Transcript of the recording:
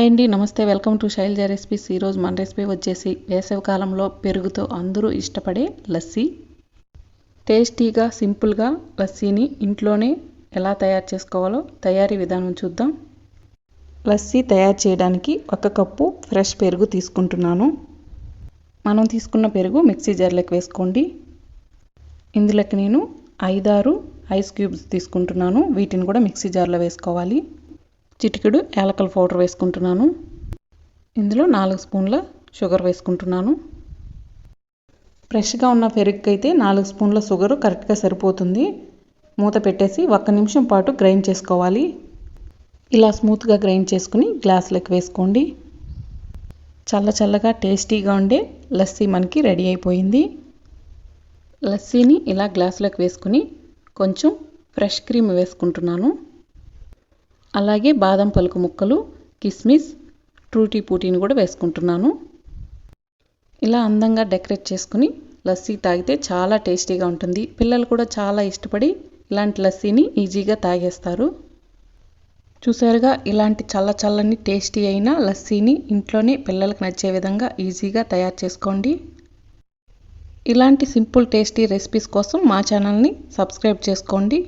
Hi అండి నమస్తే. Welcome to Shailaja recipes. ఈరోజు మన రెసిపీ వచ్చేసి వేసవికాలంలో పెరుగుతో అందరూ ఇష్టపడే లస్సీ. టేస్టీగా సింపుల్గా లస్సీని ఇంట్లోనే ఎలా తయారు చేసుకోవాలో తయారీ విధానం చూద్దాం. లస్సీ తయారు చేయడానికి ఒక కప్పు ఫ్రెష్ పెరుగు తీసుకుంటున్నాను. మనం తీసుకున్న పెరుగు మిక్సీ జార్లోకి వేసుకోండి. ఇందులోకి నేను ఐదారు ఐస్ క్యూబ్స్ తీసుకుంటున్నాను. వీటిని కూడా మిక్సీ జార్లో వేసుకోవాలి. చిటికెడు యాలకల పౌడర్ వేసుకుంటున్నాను. ఇందులో నాలుగు స్పూన్ల షుగర్ వేసుకుంటున్నాను. ఫ్రెష్గా ఉన్న పెరుగుకి అయితే నాలుగు స్పూన్ల షుగర్ కరెక్ట్గా సరిపోతుంది. మూత పెట్టేసి ఒక్క నిమిషం పాటు గ్రైండ్ చేసుకోవాలి. ఇలా స్మూత్గా గ్రైండ్ చేసుకుని గ్లాసులోకి వేసుకోండి. చల్ల చల్లగా టేస్టీగా ఉండే లస్సీ మనకి రెడీ అయిపోయింది. లస్సీని ఇలా గ్లాసులోకి వేసుకుని కొంచెం ఫ్రెష్ క్రీమ్ వేసుకుంటున్నాను. అలాగే బాదం పలుకు ముక్కలు కిస్మిస్ ట్రూటీ పూటీని కూడా వేసుకుంటున్నాను. ఇలా అందంగా డెకరేట్ చేసుకుని లస్సీ తాగితే చాలా టేస్టీగా ఉంటుంది. పిల్లలు కూడా చాలా ఇష్టపడి ఇలాంటి లస్సీని ఈజీగా తాగేస్తారు. చూసారుగా ఇలాంటి చల్ల చల్లని టేస్టీ అయిన లస్సీని ఇంట్లోనే పిల్లలకు నచ్చే విధంగా ఈజీగా తయారు చేసుకోండి. ఇలాంటి సింపుల్ టేస్టీ రెసిపీస్ కోసం మా ఛానల్ని సబ్స్క్రైబ్ చేసుకోండి.